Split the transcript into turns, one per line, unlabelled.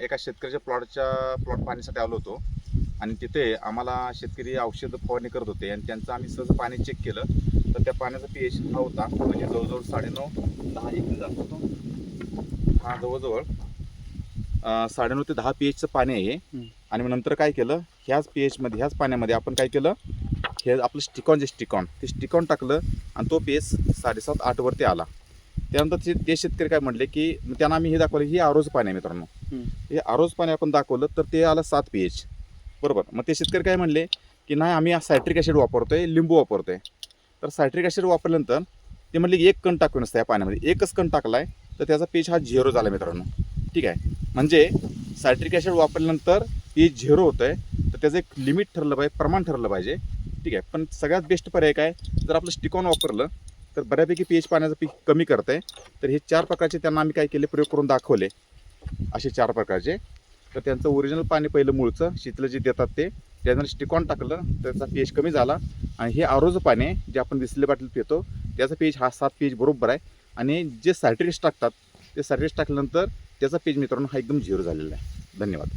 एका शेतकऱ्याच्या प्लॉटच्या प्लॉट पाहण्यासाठी आलो होतो. आणि तिथे आम्हाला शेतकरी औषध फवारणी करत होते आणि त्यांचं आम्ही सहज पाणी चेक केलं. तर त्या पाण्याचा पी एच हा होता म्हणजे जवळजवळ साडेनऊ दहा एक जातो तो. हा जवळजवळ साडेनऊ ते दहा पी एचचं पाणी आहे. आणि मग नंतर काय केलं ह्याच पी एचमध्ये ह्याच पाण्यामध्ये आपण काय केलं हे आपलं स्टिकॉन जे स्टिकॉन ते स्टिकॉन टाकलं आणि तो पी एच साडेसात आठवरती आला. त्यानंतर ते शेतकरी काय म्हटले की त्यांना आम्ही हे दाखवलं हे आरोज पाणी आहे मित्रांनो. हे आरोज पाणी आपण दाखवलं तर ते आलं सात पी एच बरोबर. मग ते शेतकरी काय म्हणले की नाही आम्ही सायट्रिक ॲसिड वापरतोय लिंबू वापरतोय. तर सायट्रिक ॲसिड वापरल्यानंतर ते म्हणले की एक कण टाकून असतं या पाण्यामध्ये. एकच कण टाकलाय तर त्याचा पीच हा झिरो झाला मित्रांनो. ठीक आहे. म्हणजे सायट्रिक ॲसिड वापरल्यानंतर पीच झिरो होतं आहे तर त्याचं एक लिमिट ठरलं पाहिजे प्रमाण ठरलं पाहिजे. ठीक आहे. पण सगळ्यात बेस्ट पर्याय काय? जर आपलं स्टिकॉन वापरलं तर बऱ्यापैकी पी एच पाण्याचं पीक कमी करत आहे तर हे चार प्रकारचे त्यांना आम्ही काय केले प्रयोग करून दाखवले. असे चार प्रकारचे. तर त्यांचं ओरिजिनल पाणी पहिलं मूळचं शीतलं जे देतात ते त्यानंतर स्टिकॉन टाकलं त्याचा पी एच कमी झाला. आणि हे आरोचं पाणी आहे, जे आपण दिसले बाटलीत पितो त्याचा पी एच हा सात पी एच बरोबर आहे. आणि जे सायट्रिक्स टाकतात ते सायट्रिक्स टाकल्यानंतर त्याचा पेज मित्रांनो हा एकदम झिरो झालेला आहे. धन्यवाद.